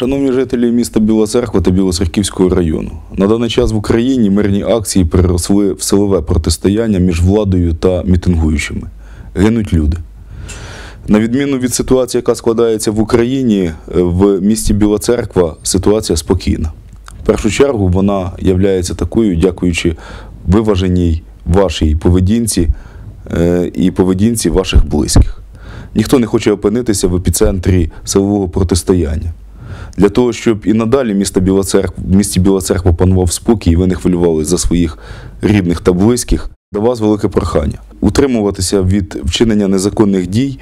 Шановні жителі міста Біла Церква та Білоцерківського району, на даний час в Україні мирні акції переросли в силове протистояння між владою та мітингуючими. Гинуть люди. На відміну від ситуації, яка складається в Україні, е, в місті Біла Церква ситуація спокійна. В першу чергу вона є такою, дякуючи виваженій вашій поведінці е, і поведінці ваших близьких. Ніхто не хоче опинитися в епіцентрі силового протистояння. Для того, щоб і надалі місто Біла Церква, в місті Біла Церква панував спокій, і ви не хвилювалися за своїх рідних та близьких, до вас велике прохання. Утримуватися від вчинення незаконних дій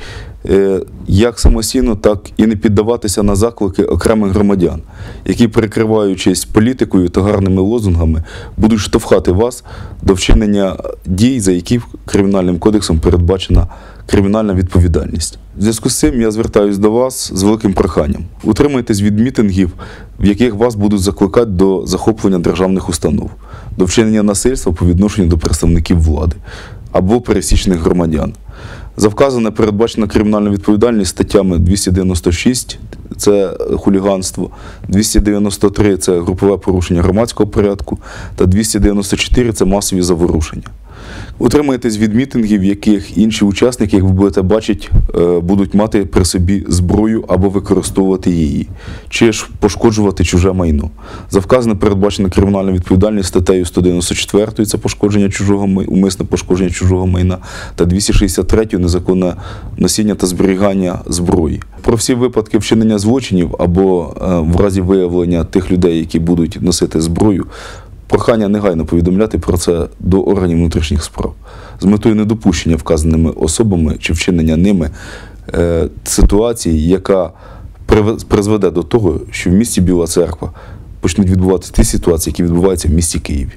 як самостійно, так і не піддаватися на заклики окремих громадян, які, перекриваючись політикою та гарними лозунгами, будуть штовхати вас до вчинення дій, за які кримінальним кодексом передбачена кримінальна відповідальність. В зв'язку з цим я звертаюся до вас з великим проханням. Утримуйтесь від мітингів, в яких вас будуть закликати до захоплення державних установ, до вчинення насильства по відношенню до представників влади або пересічних громадян. За вказане передбачена кримінальна відповідальність статтями 296 це хуліганство, 293 це групове порушення громадського порядку та 294 це масові заворушення. Утримайтесь від мітингів, яких інші учасники, як ви будете бачити, е, будуть мати при собі зброю або використовувати її, чи ж пошкоджувати чуже майно. За вказане передбачена кримінальна відповідальність статтею 194 це пошкодження чужого умисне пошкодження чужого майна, та 263 незаконне носіння та зберігання зброї. Про всі випадки вчинення злочинів або е, в разі виявлення тих людей, які будуть носити зброю. Прохання негайно повідомляти про це до органів внутрішніх справ з метою недопущення вказаними особами чи вчинення ними е, ситуації, яка призведе до того, що в місті Біла Церква почнуть відбуватися ті ситуації, які відбуваються в місті Києві.